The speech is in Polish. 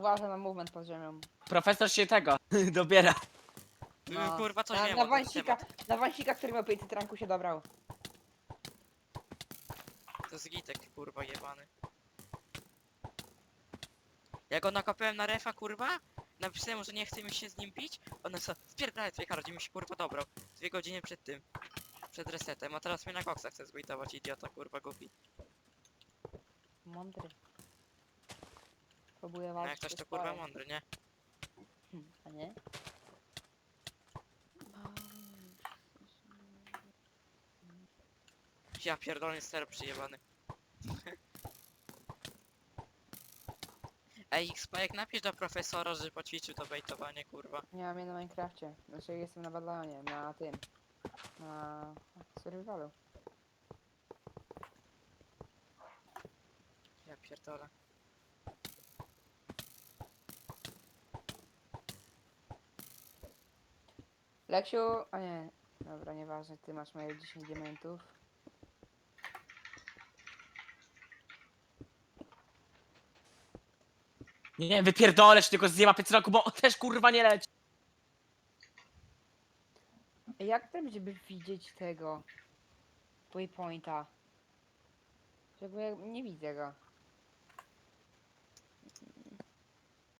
Uważaj na movement pod ziemią. Profesor się tego dobiera. No. Kurwa, coś na, wiem na ten wansika, na wansika, który miał 500 ranku się dobrał. To jest gitek, kurwa, jebany. Ja go nakopałem na refa, kurwa, napisałem mu, że nie chce mi się z nim pić, on co, spierdalaj twoje kardy, mi się kurwa dobrał. Dwie godziny przed tym, przed resetem, a teraz mnie na koksa chce zbejtować, idiota, kurwa, głupi. Mądry. Próbuję A walczyć. jak ktoś to kurwa mądry, nie? Hmm, A nie? Ja pierdolę ster przyjebany. Ej, Spajek, napisz do profesora, że poćwiczył to bejtowanie, kurwa. Nie mam je na Minecrafcie. Znaczy jestem na Badlionie, na tym. Na survivalu. Ja pierdolę. Leksiu, a nie. Dobra, nieważne, ty masz moje 10 diamentów. Nie, wypierdolę się tylko zjeba piecyraku, bo on też kurwa nie leci. Jak tam żeby widzieć tego? Waypointa. Ja nie widzę go.